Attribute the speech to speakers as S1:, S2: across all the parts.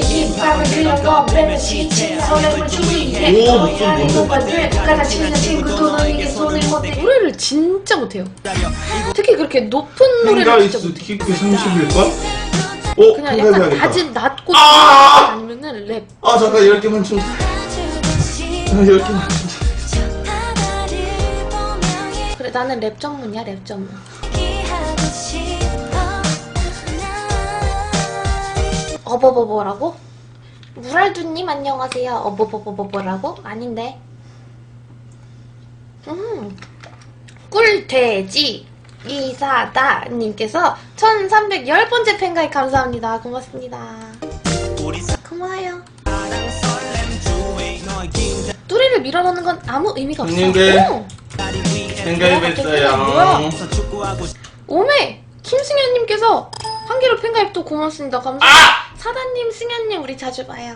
S1: 힙합을 주의해
S2: 오,
S1: 친구도 너에게 손을 못대
S3: 노래를 진짜 못해요. 특히 그렇게 높은 노래를 진짜
S2: 팽가이스
S3: 못해.
S2: 키크 30일걸? 오
S3: 그냥
S2: 팽가
S3: 약간
S2: 해야겠다
S3: 낮은 낮고
S2: 아!
S3: 아니면은 랩.
S2: 아 잠깐 10개만 좀 아, 10개만 좀
S3: 그래 나는 랩 전문이야 랩 전문. 어버버버라고? 무랄두님 안녕하세요. 어버버버버라고? 아닌데. 음. 꿀돼지 이사다 님께서 1310번째 팬가입 감사합니다. 고맙습니다. 고마워요. 뚜리를 밀어넣는 건 아무 의미가 없어.
S2: 형님들.
S3: 오!
S2: 팽가입했어요
S3: 뭐야? 오메! 김승현님께서 한 개로 팬가입 또 고맙습니다. 감사합니다.
S2: 아!
S3: 사단님, 승현님 우리 자주 봐요.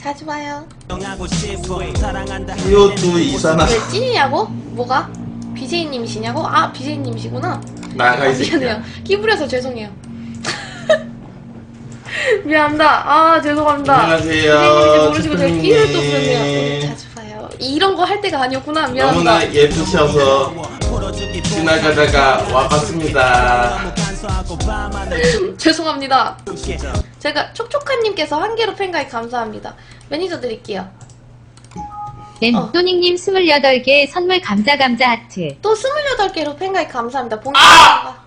S3: 자주 봐요.
S2: 이것도 이사나
S3: 왜 찐이냐고? 뭐가? BJ님이시냐고? 아 BJ님이시구나. 아,
S2: 나가 이 새끼야
S3: 미안해요. 끼부려서 죄송해요. 미안합니다. 아 죄송합니다.
S2: 안녕하세요,
S3: 모르시고 제가 끼를 또. 부르네요. 우리 자주 봐요. 이런 거 할 때가 아니었구나. 미안합니다.
S2: 너무나 예쁘셔서 지나가다가 와봤습니다
S3: 죄송합니다. 제가 촉촉한님께서 한 개로 팬가입 감사합니다. 매니저 드릴게요.
S4: 엠토닉님 28개 선물 감자 감자 하트.
S3: 또 28개로 팬가입 감사합니다. 봉이 내려가.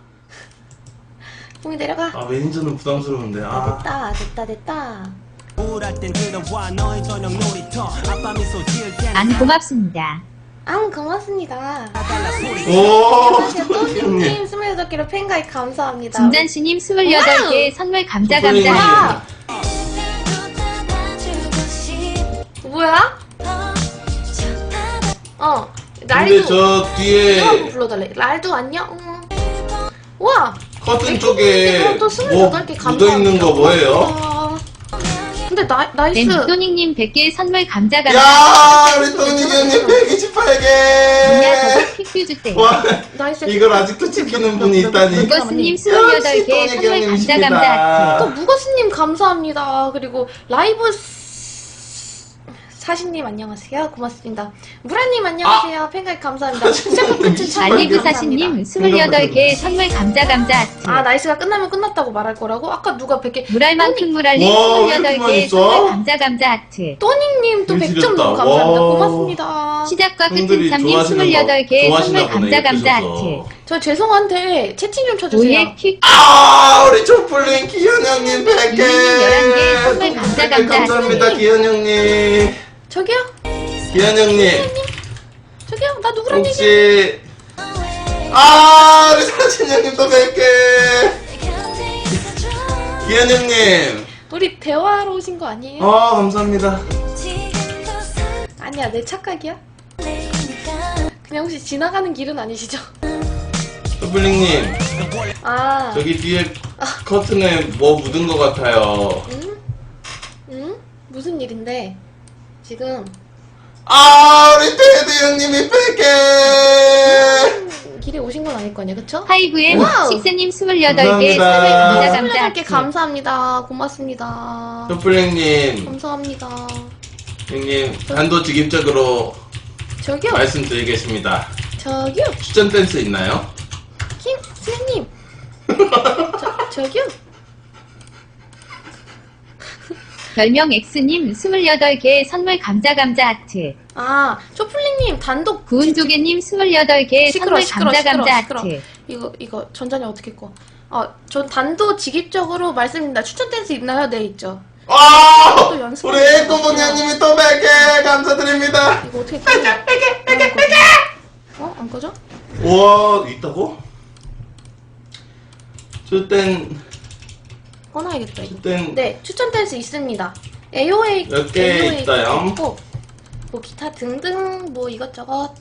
S3: 봉이 내려가.
S2: 아 매니저는 부담스러운데 아
S3: 됐다, 됐다, 됐다.
S4: 안 고맙습니다.
S3: 앙, 고맙습니다.
S2: 오.
S3: 또님님 28개로 팬가입 감사합니다.
S4: 진잔씨님 28개 선물 감자 감자. 하트.
S3: 뭐야? 어,
S2: 근데
S3: 날도.
S2: 저
S3: 이거
S2: 뒤에
S3: 한번 불러달래. 날도 안녕. 응. 와!
S2: 커튼 쪽에 또뭐
S3: 28개 감사합니다.
S2: 묻어 있는 거 뭐예요?
S3: 나, 나이스.
S4: 엠토닉님 100개 선물 감자 감자.
S2: 야 우리 또니 형님 128개
S4: 뭐냐 저거 픽뷰 주세요.
S2: 와
S3: 나이스.
S2: 이걸 아직도 지키는 분이 있다니
S4: 무거스님
S2: 역시
S4: 28개
S2: 또니
S4: 선물 감자
S2: 형님이십니다.
S4: 감자 하트.
S3: 또 무거스님 감사합니다. 그리고 라이브 스- 사신님 안녕하세요. 고맙습니다. 무라님 안녕하세요. 팬가입 감사합니다. 시작과 끝은 참
S4: 알리브
S3: 감사합니다.
S4: 사신님 28개 선물 감자 감자.
S3: 아 나이스가 끝나면 끝났다고 말할 거라고? 아까 누가 100개
S4: 물알만큼 물알님
S2: 와, 왜 이렇게 많이
S4: 28개
S2: 있어?
S4: 선물 감자 감자 하트.
S3: 또닝님 또
S2: 되게
S3: 100점
S2: 지렸다.
S3: 너무 감사합니다.
S2: 와.
S3: 고맙습니다.
S4: 시작과 끝은 참님
S2: 좋아하시는 거
S4: 28개 선물
S2: 좋아하시나 보네
S4: 감자. 하트.
S3: 저 죄송한데 채팅 좀 쳐주세요.
S4: 오예 퀵
S2: 아 우리 촛불님 기현 형님 100개
S4: 이민님 11개 선물 감사, 감사.
S2: 감사합니다 기현 형님
S3: 저기요?
S2: 기현 형님
S3: 저기요? 나 누구랑 얘기해?
S2: 혹시 아 우리 사진 형님 또 100개 기현 형님
S3: 우리 대화하러 오신 거 아니에요?
S2: 아 감사합니다
S3: 아니야 내 착각이야? 그냥 혹시 지나가는 길은 아니시죠?
S2: 촛불님
S3: 아
S2: 저기 뒤에 커튼에 뭐 묻은 것 같아요
S3: 응? 응? 무슨 일인데? 지금
S2: 아 우리 테드 형님이 100개
S3: 음, 길에 오신 건 아닐 거 아니야 그쵸?
S4: 하이브엠
S3: 와우.
S4: 식스님 28개
S2: 감사합니다.
S4: 선물 감자 감자
S3: 28개
S4: 하트.
S3: 감사합니다. 고맙습니다.
S2: 촛불 형님.
S3: 감사합니다.
S2: 형님 단도직입적으로
S3: 저기요.
S2: 말씀드리겠습니다.
S3: 저기요.
S2: 추천 댄스 있나요?
S3: 김 선생님. 저, 저기요
S4: 별명 X님 28개 선물 감자 감자 하트.
S3: 아 초플링님 단독
S4: 구은조개님 28개
S3: 시끄러,
S4: 선물
S3: 시끄러,
S4: 감자
S3: 시끄러,
S4: 감자
S3: 시끄러.
S4: 하트.
S3: 이거 이거 전자녀 어떻게 꺼? 어 전 단도직입적으로 말씀드립니다 추천 댄스 있나요? 네 있죠 아또 연습
S2: 우리 형님이 또 100개 감사드립니다
S3: 이거 어떻게 꺼? 빼게 빼게 어? 안 꺼져?
S2: 우와 있다고? 저땐
S3: 꺼놔야겠다 이거 네 추천 댄스 있습니다 AOA
S2: 몇개 있어요?
S3: 있고 뭐 기타 등등 뭐 이것저것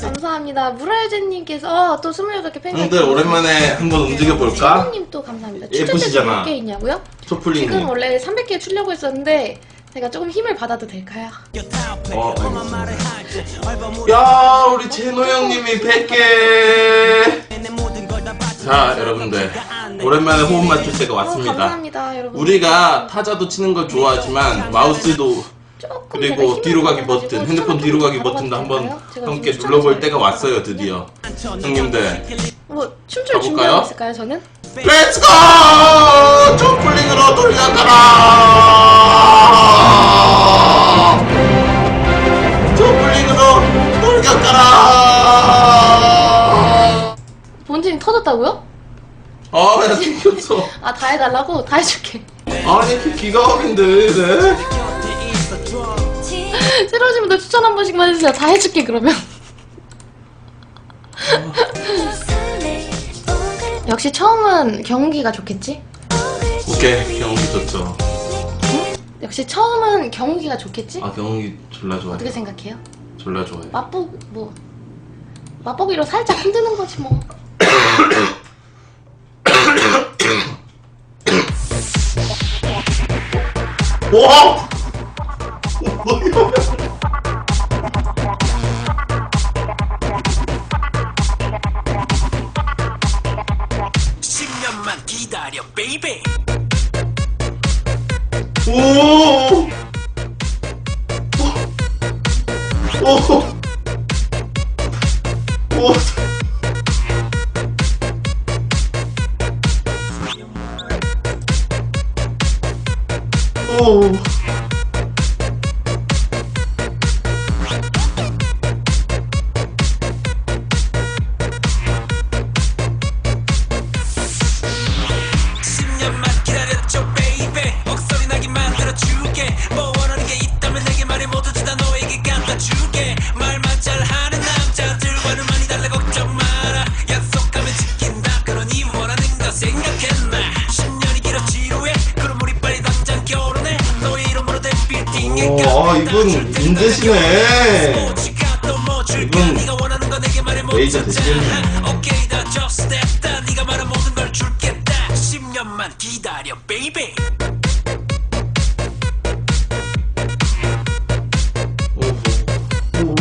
S3: 감사합니다 무라유제님께서 또 28개 팬
S2: 형들 오랜만에 한번 움직여 볼까?
S3: 님또 감사합니다 추천 댄스
S2: 예쁘시잖아.
S3: 몇개 있냐고요? 지금
S2: 초플링님
S3: 원래 300개 추려고 했었는데 제가 조금 힘을 받아도 될까요?
S2: 어, 알겠습니다. 야 우리 제노 형님이 100개 자 여러분들 오랜만에 호흡 맞출 때가
S3: 어,
S2: 왔습니다
S3: 감사합니다 여러분.
S2: 우리가 타자도 치는 걸 좋아하지만 마우스도
S3: 조금 제가
S2: 그리고 뒤로 가기
S3: 좀
S2: 버튼
S3: 가지고
S2: 핸드폰 뒤로 가기
S3: 좀
S2: 버튼도 한번 함께 눌러볼 때가
S3: 잘
S2: 왔어요 드디어 형님들
S3: 뭐 춤출
S2: 가볼까요?
S3: 준비하고 있을까요 저는?
S2: 렛츠고! 점플링으로 돌려가라! 점플링으로 돌려가라!
S3: 본진이 터졌다고요?
S2: 아, 야, 튕겼어.
S3: 아 다 해달라고? 다 해줄게
S2: 아니, 이렇게 기가 막힌데, 왜 이래?
S3: 새로우신 분들 추천 한 번씩만 해주세요 다 해줄게 그러면 역시 처음은 경기가 좋겠지?
S2: 오케이, 경기 좋죠.
S3: 역시 처음은 경기가 좋겠지?
S2: 아, 경기 졸라 좋아요.
S3: 어떻게 생각해요?
S2: 졸라 좋아요.
S3: 맛보 뭐 맛보기로 살짝 흔드는 거지 뭐.
S2: 와! 뭐야?
S5: 10년만 기다려 베이베
S2: 오! 오! 오! 오!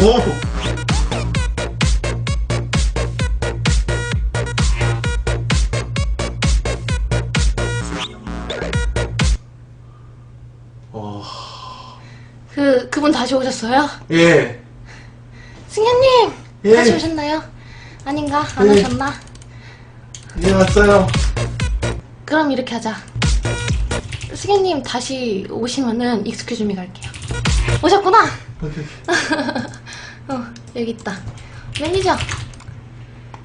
S2: 오!
S5: 오!
S2: 어,
S3: 그 그분 다시 오셨어요?
S2: 예,
S3: 승현님
S2: 예.
S3: 다시 오셨나요? 아닌가 안
S2: 예.
S3: 오셨나?
S2: 예, 왔어요.
S3: 그럼 이렇게 하자. 승현님 다시 오시면은 익스큐즈미 갈게요. 오셨구나.
S2: 오케이, 오케이.
S3: 어 여기 있다. 매니저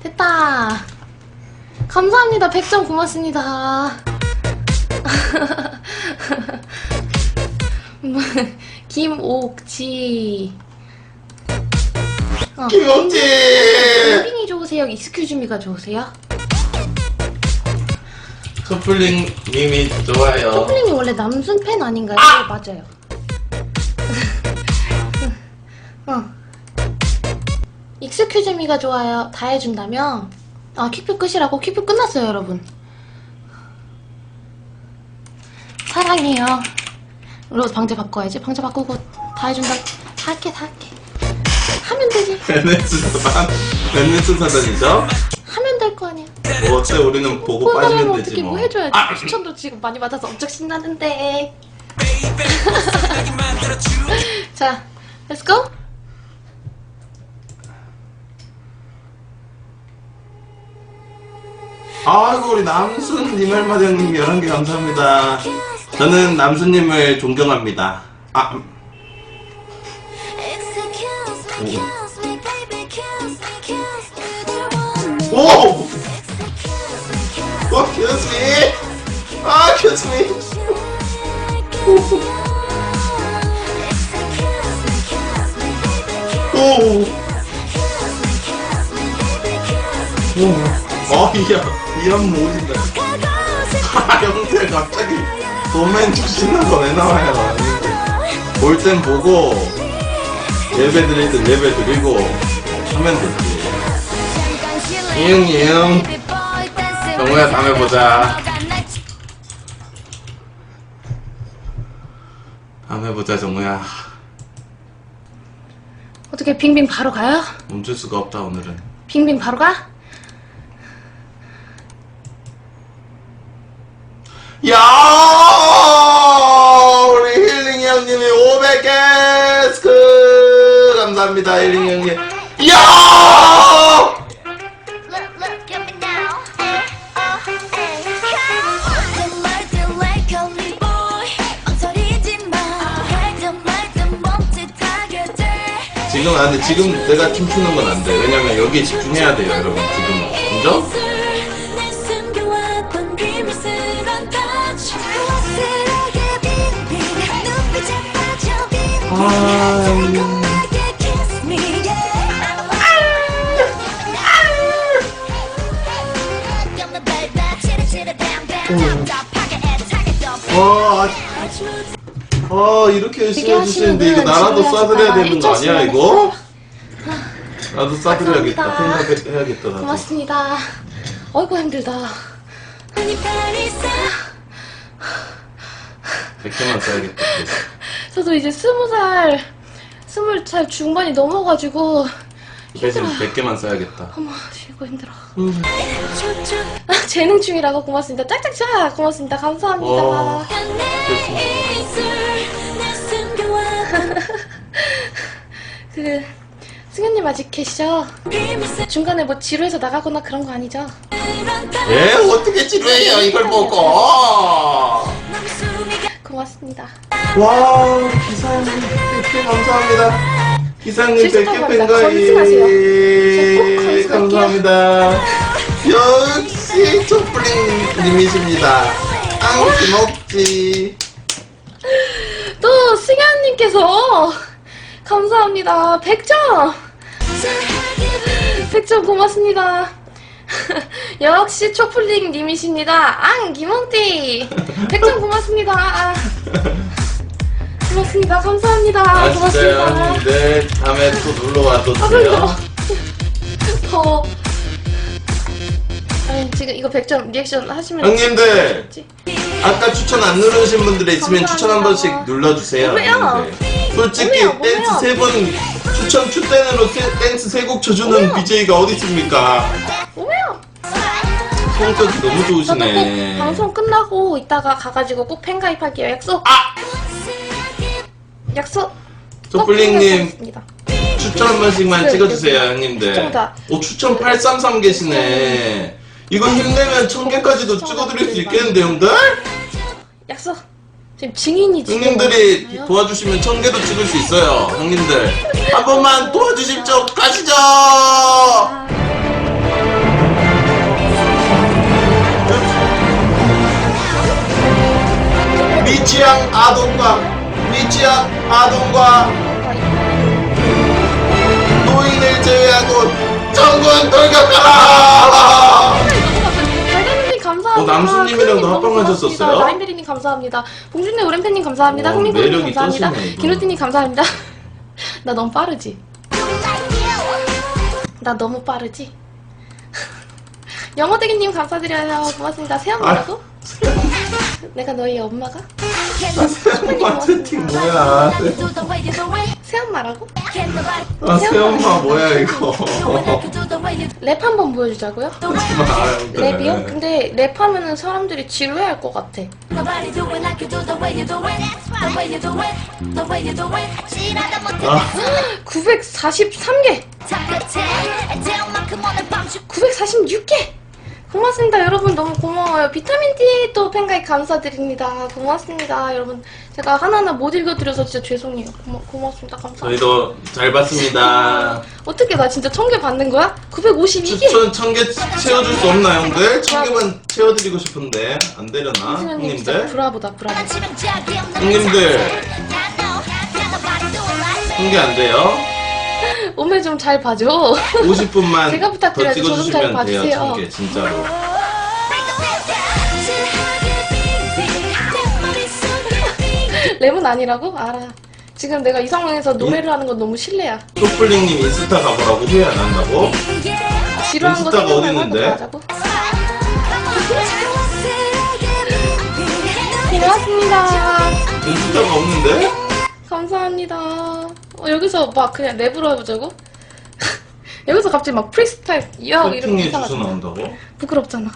S3: 됐다. 감사합니다. 100점 고맙습니다. 뭐, 김옥지. 어,
S2: 김옥지!
S3: 빙이 좋으세요? 익스큐즈미가 좋으세요?
S2: 커플링 님이 좋아요.
S3: 커플링이 원래 남순 팬 아닌가요? 네, 맞아요. 익스큐즈미가 좋아요. 다 해준다며? 아, 퀴표 끝이라고? 퀴표 끝났어요, 여러분. 사랑해요. 이거 방제 바꿔야지. 방제 바꾸고 다 해준다. 다 할게, 다 할게. 하면 되지.
S2: 맨네스 사단, 맨네스 사단이죠?
S3: 하면 될 거 아니야.
S2: 뭐 어때? 우리는 보고
S3: 꼴
S2: 빠지면 되지
S3: 어떻게
S2: 뭐.
S3: 뭐 해줘야지.
S2: 아!
S3: 추천도 지금 많이 받아서 엄청 신나는데.
S5: 베이베 목 소리 나게 만들어줄게
S3: 자, let's go.
S2: 아이고 우리 남순님 할마장님 11개 감사합니다. 저는 남순님을 존경합니다. 아, 음. 오! 오, kiss me! 아, kiss me! 오! 오! 어, 이야, 이런 모진다. 아, 형태 갑자기 도맨 주시는 거왜 나와요? 볼 땐 보고, 예배 드리든 예배 드리고, 하면 되지. 이응, 이응. 정우야, 다음에 보자. 다음에 보자, 정우야.
S3: 어떻게 빙빙 바로 가요?
S2: 멈출 수가 없다, 오늘은.
S3: 빙빙 바로 가?
S2: 야 우리 힐링 형님이 500개 스크 감사합니다 힐링 형님 야. 지금 안 돼. 지금 내가 춤추는 건 안 돼. 왜냐면 여기에 집중해야 돼요, 여러분. 지금. 인정?
S1: 더
S2: 와, 아, 이렇게 열심히 해주시는데 이거
S3: 분
S2: 나라도 싸드려야 되는 거 아니야, 이거? 나도 싸드려야겠다.
S3: 감사합니다.
S2: 생각해야겠다, 나도.
S3: 고맙습니다. 어이구 힘들다.
S1: 아니 파리사
S2: 100개만 써야겠다.
S3: 저도 이제 스무 살, 스물 살 중반이 넘어가지고
S2: 대신 100개만 써야겠다.
S3: 어머 이거 힘들어.
S2: 음.
S1: 촉촉한
S3: 재능충이라고 고맙습니다. 짝짝짝 고맙습니다. 감사합니다.
S2: 와.
S3: 그 승현님 아직 계시죠? 중간에 뭐 지루해서 나가거나 그런 거 아니죠?
S2: 에 어떻게 지루해요, 이걸 보고!
S3: 고맙습니다.
S2: 와, 기사님 100개 감사합니다. 기사님
S3: 실수
S2: 100개
S3: 감사합니다. 거짓말 마세요. 저꼭
S2: 팬가이
S3: 거짓말게요.
S2: 감사합니다. 역시 촛불님이십니다. 앙지 먹지.
S3: 또 승현님께서 감사합니다. 100점! 100점 고맙습니다. 역시 초플링 님이십니다. 앙, 김홍띠! 100점 고맙습니다. 아. 고맙습니다. 감사합니다.
S2: 아, 진짜요?
S3: 고맙습니다.
S2: 네, 다음에 또 놀러 와도
S3: 아,
S2: 돼요.
S3: 힘들어. 더워. 아니, 지금 이거 100점 리액션 하시면.
S2: 형님들. 아까 추천 안 누르신 분들 있으면 추천 한 번씩. 눌러주세요. 형님들. 솔직히
S3: 오메요,
S2: 댄스. 세 번, 추천 추댄으로 세- 댄스 세 곡 쳐주는. BJ가 어디 있습니까? 성격이 너무 좋으시네.
S3: 꼭 방송 끝나고 이따가 가가지고 꼭 팬 가입할게요. 약속!
S2: 아!
S3: 약속!
S2: 조플링님
S3: 팬가입하겠습니다.
S2: 추천 한 번씩만
S3: 네,
S2: 찍어주세요,
S3: 네.
S2: 형님들.
S3: 추천자.
S2: 오, 추천 833 계시네. 이거 힘내면 1000개까지도 찍어드릴 수 있겠는데, 형들?
S3: 약속! 지금 증인이 지금
S2: 형님들이. 도와주시면 1000개도 찍을 수 있어요, 형님들. 한 번만 도와주십시오. 가시죠!
S3: 아,
S2: 미취향 아동과 미취향 아동과 노인을 제외하고 전군 돌격하라!
S3: 달달님 감사합니다.
S2: 어, 남순님이랑도
S3: 큰님 너무
S2: 합방 하셨었어요?
S3: 고맙습니다. 라인베리님 감사합니다. 봉준님 오렌팬님 감사합니다.
S2: 어, 매력이
S3: 감사합니다.
S2: 떠시네.
S3: 김루티님 감사합니다. 나 너무 빠르지? 나 너무 빠르지? 영어대기님 감사드려요. 고맙습니다. 새엄마라고? 내가 너희 엄마가?
S2: 엄마 채팅 뭐야?
S3: 새엄마라고?
S2: 아, 새엄마 뭐야, 이거.
S3: 랩 한 번 보여주자고요?
S2: 하지 마, 형들.
S3: 랩이요? 근데 랩하면은 사람들이 지루해 할 것 같아.
S1: Nobody do it like you do the way you do it. The way you do it, the way you do it. 지나다 못해
S2: 아.
S3: 943개!
S1: 다 끝에 대형만큼 오늘 밤 주-
S3: 946개! 고맙습니다. 여러분 너무 고마워요. 비타민D 또 팬가입 감사드립니다. 고맙습니다. 여러분 제가 하나하나 못 읽어드려서 진짜 죄송해요. 고마, 고맙습니다. 감사합니다.
S2: 저희도 잘 봤습니다.
S3: 어떻게 나 진짜 1000개 받는 거야? 952개!
S2: 추천 1000개 채워줄 수 없나, 형들? 1000개만 채워드리고 싶은데. 안 되려나,
S3: 선생님 진짜
S2: 형님들?
S3: 브라보다 브라보.
S2: 형님들. 1000개 안 돼요?
S3: 오메 좀잘 봐줘.
S2: 50분만
S3: 제가
S2: 더
S3: 부탁드려야죠. 저좀 잘
S2: 찍어주시면 돼요,
S3: 봐주세요.
S2: 1000개, 진짜로.
S3: 랩은 아니라고? 알아. 지금 내가 이 상황에서 노래를 하는 건 너무 실례야.
S2: 소플링님 인스타 가보라고 후회 안 한다고?
S3: 지루한 거
S2: 인스타가
S3: 생각만
S2: 어디
S3: 하고
S2: 있는데?
S3: 하자고.
S1: 빙빙.
S3: 고맙습니다.
S2: 인스타가 없는데?
S3: 감사합니다. 어, 여기서 막 그냥 랩으로 해보자고? 여기서 갑자기 막 프리스타일 이렇게 세팅해
S2: 주소 나온다고?
S3: 부끄럽잖아.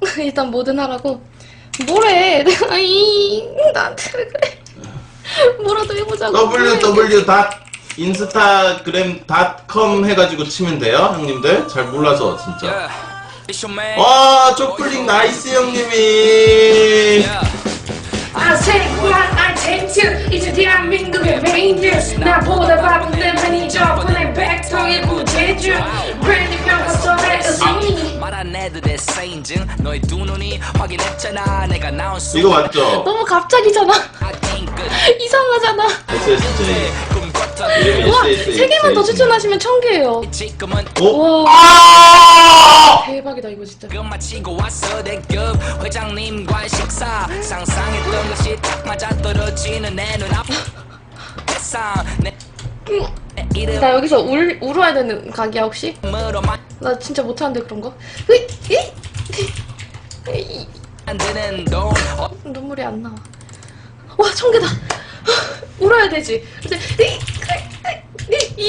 S3: 일단 뭐든 하라고. 뭐래? 나한테 왜 그래? 뭐라도 해보자고.
S2: www.instagram.com 해가지고 치면 돼요, 형님들. 잘 몰라서 진짜. 와, 초콜릿 나이스 형님이.
S5: Yeah.
S6: I say N2 이제 대한민국의 메인 뉴스 나보다 바쁜 때문이 저분의 백통의 부재중 브랜드 평가 소리가
S5: 말 안 해도 내 세인증 너의 두 눈이 확인했잖아. 내가 나온 순간
S2: 이거 맞죠?
S3: 너무 갑자기잖아. 아, 이상하잖아.
S2: SS
S3: 우와. 세 개만 더 추천하시면 천 개예요.
S2: 오?
S3: 와,
S2: 아!
S3: 대박이다 이거 진짜.
S5: 그 마치고 왔어 대급 회장님과의 식사 상상했던 것이 딱 맞아 떨어지는 내 눈앞 세상 내,
S3: 나 여기서 울 울어야 되는 각이야 혹시? 나 진짜 못하는데 그런 거. 으이, 이, 이,
S5: 만드는 돈 어,
S3: 눈물이 안 나와. 와, 천 개다. 울어야 되지. 이제 이,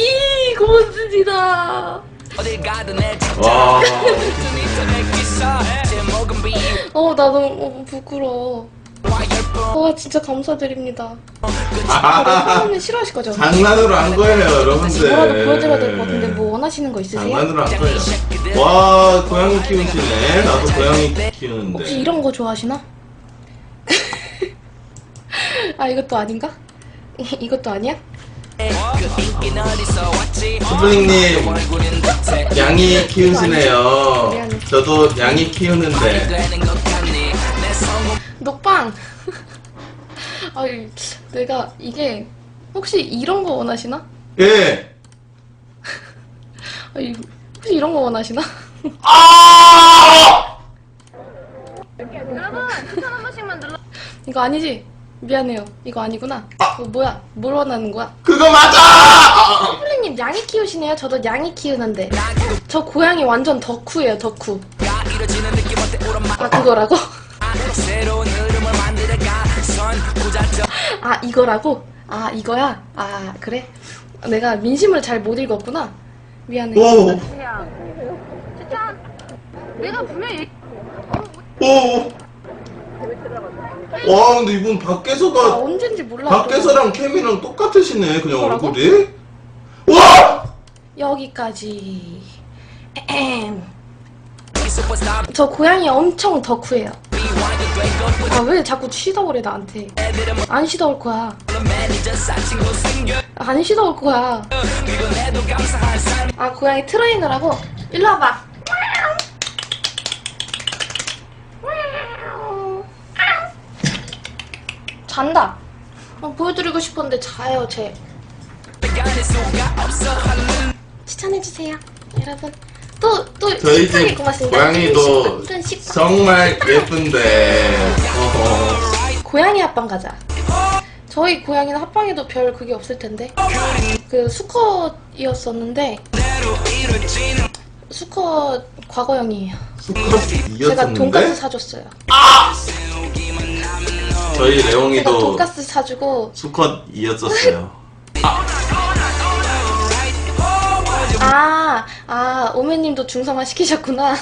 S5: 내
S2: 와.
S3: 어, 나 너무 부끄러워.
S5: 열풍
S3: 와, 진짜 감사드립니다.
S2: 아,
S3: 처음에 싫어하실 거죠?
S2: 장난으로 한 거예요, 여러분들.
S3: 뭐라도 보여드려야 될 것 같은데 뭐 원하시는 거 있으세요?
S2: 장난으로 한 거예요. 와, 고양이 키우시네. 나도 고양이
S3: 혹시
S2: 키우는데.
S3: 이런 거 좋아하시나? 아, 이것도 아닌가? 이것도 아니야?
S5: 듯해
S2: 양이 키우시네요. 저도 양이 키우는데.
S3: 녹방! 아이, 내가 이게 혹시 이런 거 원하시나?
S2: 예.
S3: 아 이, 혹시 이런 거 원하시나?
S2: 아!
S3: 이거 아니지? 미안해요. 이거 아니구나. 이거 뭐야? 뭘 원하는 거야?
S2: 그거 맞아! 아,
S3: 플리님 양이 키우시네요. 저도 양이 키우는데. 저 고양이 완전 덕후예요, 덕후. 아, 그거라고? 아, 이거라고? 아, 이거야? 아, 그래? 내가 민심을 잘 못 읽었구나. 미안해.
S2: 오.
S3: 내가 분명히
S2: 오. 와, 근데 이분
S3: 아,
S2: 밖에서가
S3: 언젠지 몰라.
S2: 밖에서랑 캠이랑 똑같으시네. 그냥
S3: 뭐라고?
S2: 얼굴이. 와!
S3: 여기까지. 에헴. 저 고양이 엄청 덕후예요. 아, 왜 자꾸 시더오래 나한테. 안 거야. 안 시더올 거야.
S5: 이건 해도 감사한 삶
S3: 아, 고양이 트레이너라고? 일로 와봐. 잔다. 어, 보여드리고 싶었는데 자요, 쟤. 추천해주세요, 여러분. 또, 또,
S2: 저희 집
S3: 고맙습니다.
S2: 고양이도
S3: 큰 식빵.
S2: 정말 예쁜데. 어허.
S3: 고양이 합방 가자. 저희 고양이는 합방에도 별 그게 없을 텐데. 그 수컷이었었는데, 수컷 과거형이에요.
S2: 수컷이
S3: 제가 돈까스 사줬어요.
S2: 저희
S3: 제가
S2: 레옹이도
S3: 돈까스 사주고,
S2: 수컷 이었었어요.
S3: 아, 아, 오메님도 중성화 시키셨구나.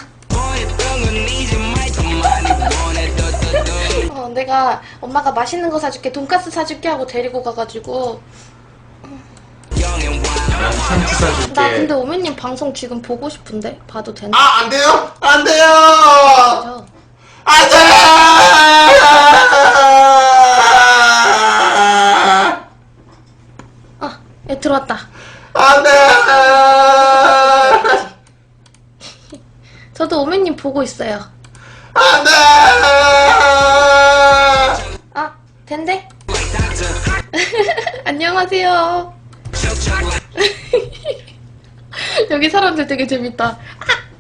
S3: 어, 내가 엄마가 맛있는 거 사줄게, 돈까스 사줄게 하고 데리고 가가지고.
S2: 난 참치 사줄게.
S3: 나 근데 오메님 방송 지금 보고 싶은데? 봐도 되나?
S2: 아, 안 돼요? 안 돼요!
S3: 저.
S2: 안 돼!
S3: 아, 얘 들어왔다.
S2: 안 돼!
S3: 저도 오메님 보고 있어요.
S2: 안 돼!
S3: 아, 된대? 안녕하세요. 여기 사람들 되게 재밌다. 아,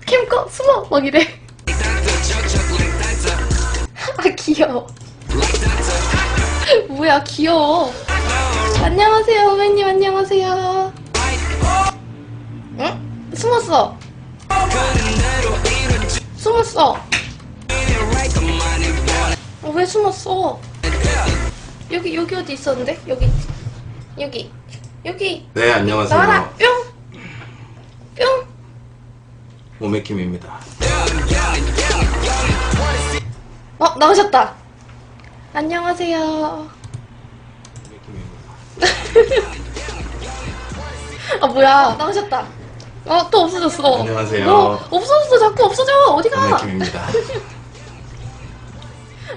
S3: 캠꺼 숨어 막 이래. 아 귀여워. 뭐야 귀여워. 안녕하세요 오메님 안녕하세요. 응? 숨었어. 숨었어. 어, 왜 숨었어? 여기 여기 어디 있었는데? 여기 여기 여기
S2: 네,
S3: 나와라
S2: 안녕하세요.
S3: 뿅 뿅.
S2: 오메킴입니다.
S3: 어 어, 나오셨다. 안녕하세요. 아, 뭐야. 나오셨다. 어, 또 없어졌어.
S2: 안녕하세요.
S3: 어, 없어졌어. 자꾸 없어져. 어디가?
S2: 김입니다.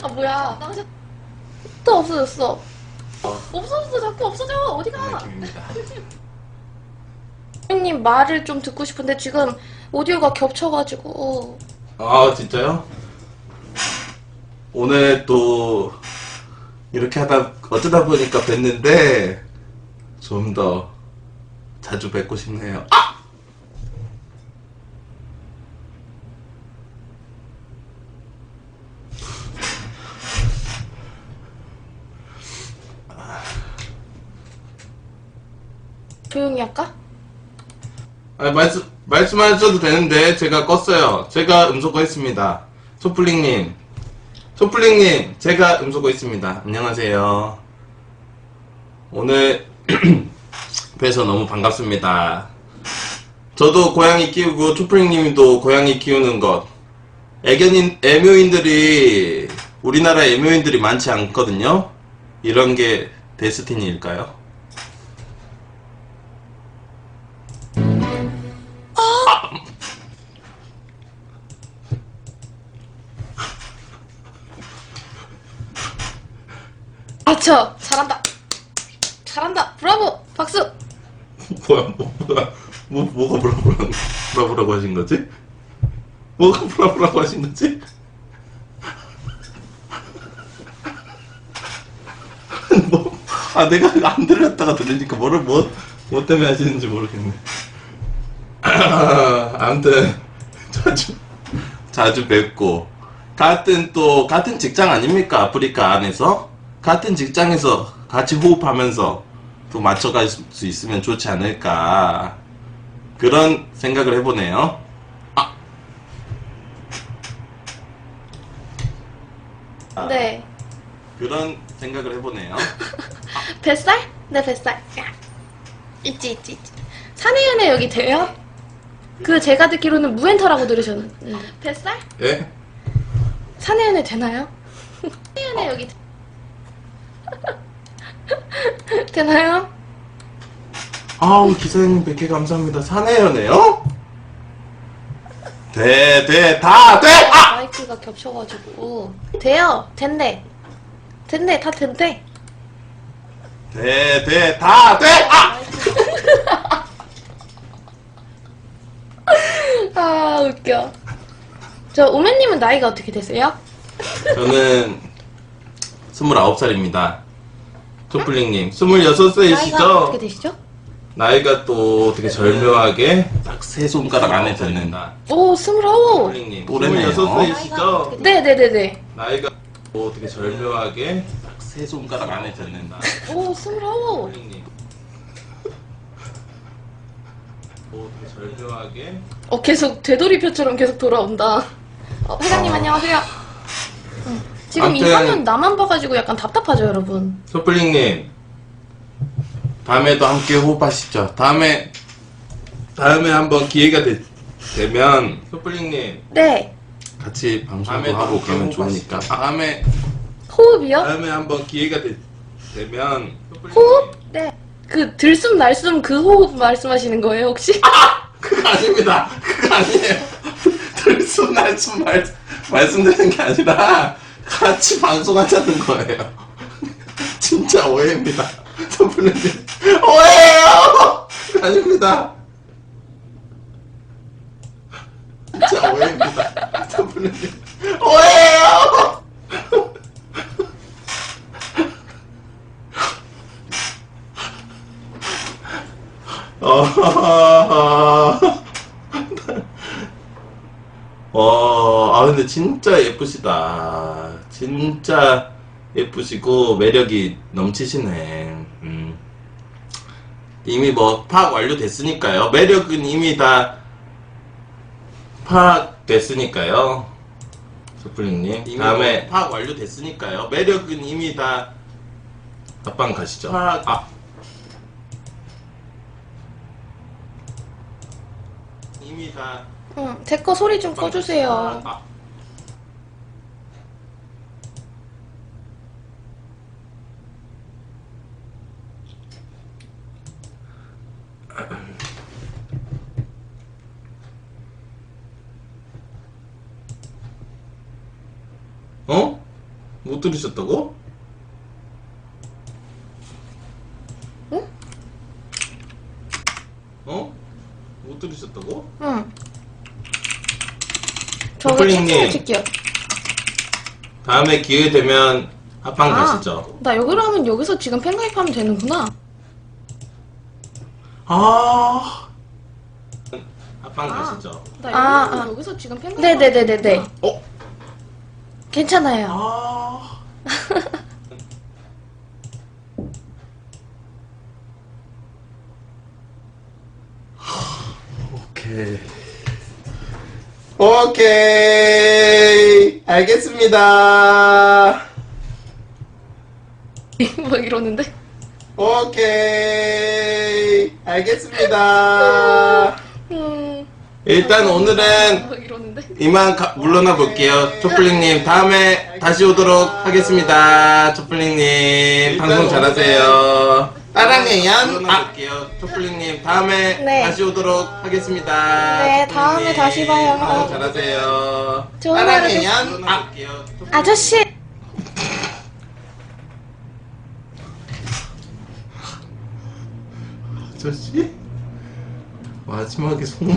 S3: 아, 뭐야. 나오셨... 또 없어졌어. 없어졌어. 자꾸 없어져. 어디가?
S2: 김입니다.
S3: 선생님 말을 좀 듣고 싶은데 지금 오디오가 겹쳐가지고.
S2: 아 진짜요? 오늘 또 이렇게 하다 어쩌다 보니까 뵀는데 좀 더 자주 뵙고 싶네요. 아!
S3: 조용히 할까?
S2: 아, 말씀 말씀하셔도 되는데 제가 껐어요. 제가 음소거 했습니다. 소플링님, 소플링님, 제가 음소거 했습니다. 안녕하세요. 오늘 뵈서 너무 반갑습니다. 저도 고양이 키우고 초플링님도 고양이 키우는 것. 애견인 애묘인들이 우리나라 애묘인들이 많지 않거든요. 이런 게 데스티니일까요?
S3: 아쵸 잘한다 잘한다 브라보 박수
S2: 뭐야, 뭐, 뭐야, 뭐, 뭐가 브라브라, 브라브라고 하신 거지? 뭐가 브라브라고 하신 거지? 뭐, 아, 내가 안 들렸다가 들리니까 뭐를, 뭐, 뭐 때문에 하시는지 모르겠네. 아무튼, 자주, 자주 뵙고, 같은 또, 같은 직장 아닙니까? 아프리카 안에서? 같은 직장에서 같이 호흡하면서 또 맞춰갈 수 있으면 좋지 않을까. 그런 생각을 해보네요. 아. 아,
S3: 네
S2: 그런 생각을 해보네요.
S3: 뱃살? 네 뱃살 야. 있지 있지 있지 사내연애 여기 돼요? 그 제가 듣기로는 무엔터라고 들으셨는데 뱃살?
S2: 예?
S3: 사내연애 되나요? 사내연애 여기 되나요?
S2: 아우, 기사님 100개 감사합니다. 사내연애요? 돼, 돼, 다 돼! 아!
S3: 마이크가 겹쳐가지고 돼요 된대 된대 다 된대
S2: 돼, 돼, 다 돼! 아!
S3: 아 웃겨 저 우매님은 나이가 어떻게 되세요?
S2: 저는 29살입니다. 초플링님,
S3: 나이가 어떻게
S2: 26세이시죠?
S3: 되시죠?
S2: 나이가 또 되게 절묘하게 딱 세 손가락 안에 닿는다.
S3: 오 스물아홉
S2: 초플링님, 26세이시죠?
S3: 네 네 네 네
S2: 나이가 또 되게 절묘하게 딱 세 손가락 안에 닿는다.
S3: 오 스물아홉
S2: 초플링님. 또 되게 절묘하게
S3: 어 계속 되돌이표처럼 계속 돌아온다 어, 회장님 안녕하세요 응. 지금 이
S2: 아무튼-
S3: 화면 나만 봐가지고 약간 답답하죠 여러분
S2: 소플링님 다음에도 함께 호흡하시죠. 다음에 다음에 한번 기회가 되, 되면 소플링님
S3: 네
S2: 같이 방송도 하고 그러면 좋으니까 다음에
S3: 호흡이요?
S2: 다음에 한번 기회가 되, 되면
S3: 호흡? 네. 그 들숨 날숨 그 호흡 말씀하시는 거예요 혹시?
S2: 그거 아닙니다. 그거 아니에요. 들숨 날숨 말 말씀드리는 게 아니라 같이 방송하자는 거예요. 진짜 오해입니다. 소플링님 오해예요. 아닙니다. 진짜 오해입니다. 소플링님 오해예요. 어, 어, 아, 근데 진짜 예쁘시다. 진짜 예쁘시고, 매력이 넘치시네. 음. 이미 뭐, 파악 완료됐으니까요. 매력은 이미 다 파악됐으니까요. 소플링님. 다음에 파악 완료됐으니까요. 매력은 이미 다 앞방 가시죠. 파악, 아. 이미 다
S3: 응. 제 거 소리 좀 꺼주세요.
S2: 아. 어? 못 들으셨다고?
S3: 응?
S2: 어? 못 들으셨다고?
S3: 응. 저거. 채팅을 칠게요.
S2: 다음에 기회 되면 합방
S3: 아.
S2: 가시죠.
S3: 나 여기로 하면 여기서 지금 팬가입 하면 되는구나.
S2: 아. 합방
S3: 아.
S2: 가시죠.
S3: 나
S6: 아,
S3: 여기로
S6: 아.
S3: 하면 여기서 지금 팬가입.
S6: 네네네네네.
S2: 어?
S3: 괜찮아요.
S2: 아. 오케이. 오케이. 알겠습니다.
S3: 뭐 이러는데?
S2: 오케이. 알겠습니다.
S3: 음.
S2: 일단 오늘은
S3: 뭐 이러는데?
S2: 이만 가- 물러나 볼게요. 초플링님 다음에 다시 오도록 하겠습니다. 초플링님 방송 잘하세요. 사랑해요. 아, 볼게요. 초플링님 다음에
S3: 네.
S2: 다시 오도록 하겠습니다.
S3: 네,
S2: 초플링님,
S3: 다음에 다시 봐요.
S2: 방송 잘하세요.
S3: 좋은 하루. 되세요.
S2: 아, 볼게요.
S3: 아저씨!
S2: 아저씨? 마지막에 속마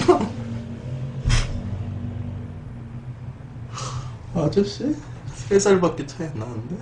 S2: 아저씨? 세 살밖에 차이 안 나는데?